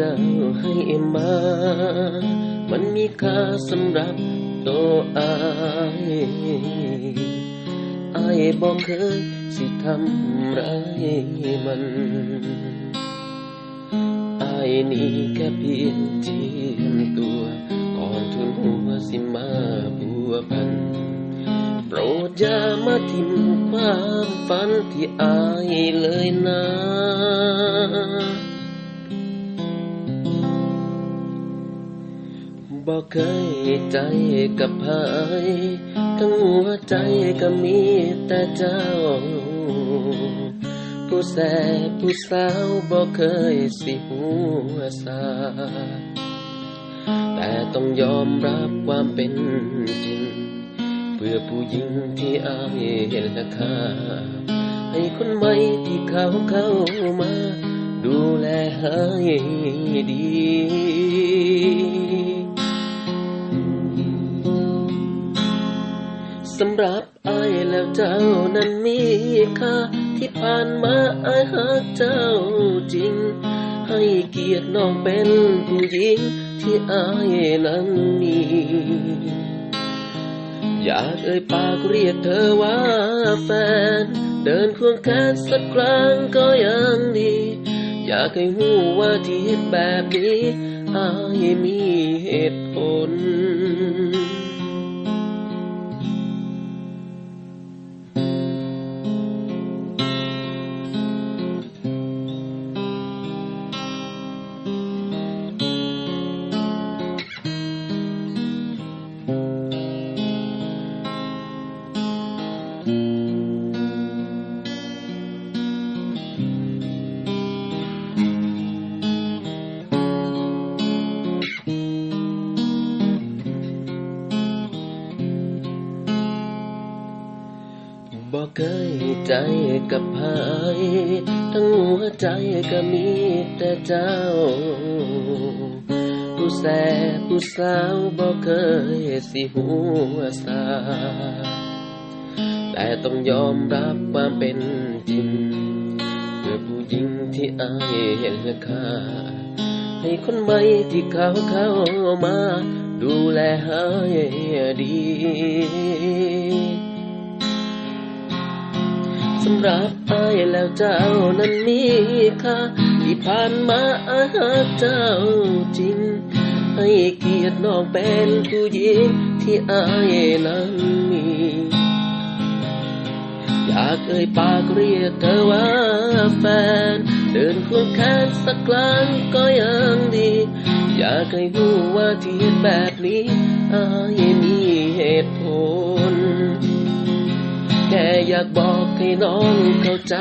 เจ้าให้มา มันมีค่าสำหรับตัวอายอายบอกเคยสิทำร้ายมันอายนี่แค่เพียงเทียมตัวก่อนทุนหัวสิมาบัวพัน โปรดอย่ามาทิมความฝันที่อายเลยนะ บอกเคยใจกับพายทั้งหัวใจก็มีแต่เจ้า ผู้แสบผู้สาวบอกเคยสิหัวสาแต่ต้องยอมรับความเป็นจริง เพื่อผู้หญิงที่อายเห็นราคาให้คนใหม่ที่เขาเข้ามา ดูแลให้ดี สำหรับอายแล้วเจ้านั้นมีค่าที่ผ่านมาอายหักเจ้าจริง ให้เกียรติน้องเป็นผู้หญิงที่อายนั้นมี อยากเอ่ยปากเรียกเธอว่าแฟน เดินควงแขนสักครั้งก็ยังดี อยากให้หูว่าที่แบบนี้อายมีเหตุผล บอกเคยใจกับพายทั้งหัวใจก็มีแต่เจ้า ผู้แสบผู้สาวบอกเคยสิหัวสา แต่ต้องยอมรับความเป็นจริงเพื่อผู้หญิงที่อายเห็นราคาให้คนใหม่ที่เขาเข้ามา ดูแลให้ดี สำหรับอายแล้วเจ้านั้นมีค่าที่ผ่านมาอาหาเจ้าจริง ให้เกียรติน้องเป็นผู้หญิงที่อายนั้นมี อยากเอ่ยปากเรียกเธอว่าแฟน เดินควงแขนสักครั้งก็ยังดี อยากให้รู้ว่าที่แบบนี้อายมีเหตุผล แค่อยากบอกให้น้องเข้าใจ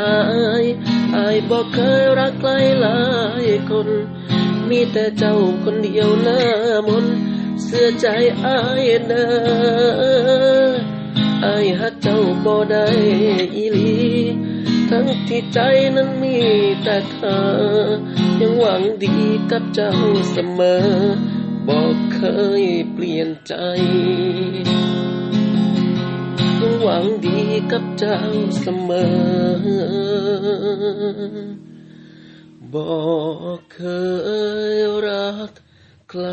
อายบอกเคยรักใครหลายคน มีแต่เจ้าคนเดียวหน้ามนเสื้อใจอายเด้ออายหักเจ้าบ่ได้อีหลีทั้งที่ใจนั้นมีแต่เธอ ยังหวังดีกับเจ้าเสมอ บอกเคยเปลี่ยนใจ กับเจ้าเสมอ บอกเคยรักใคร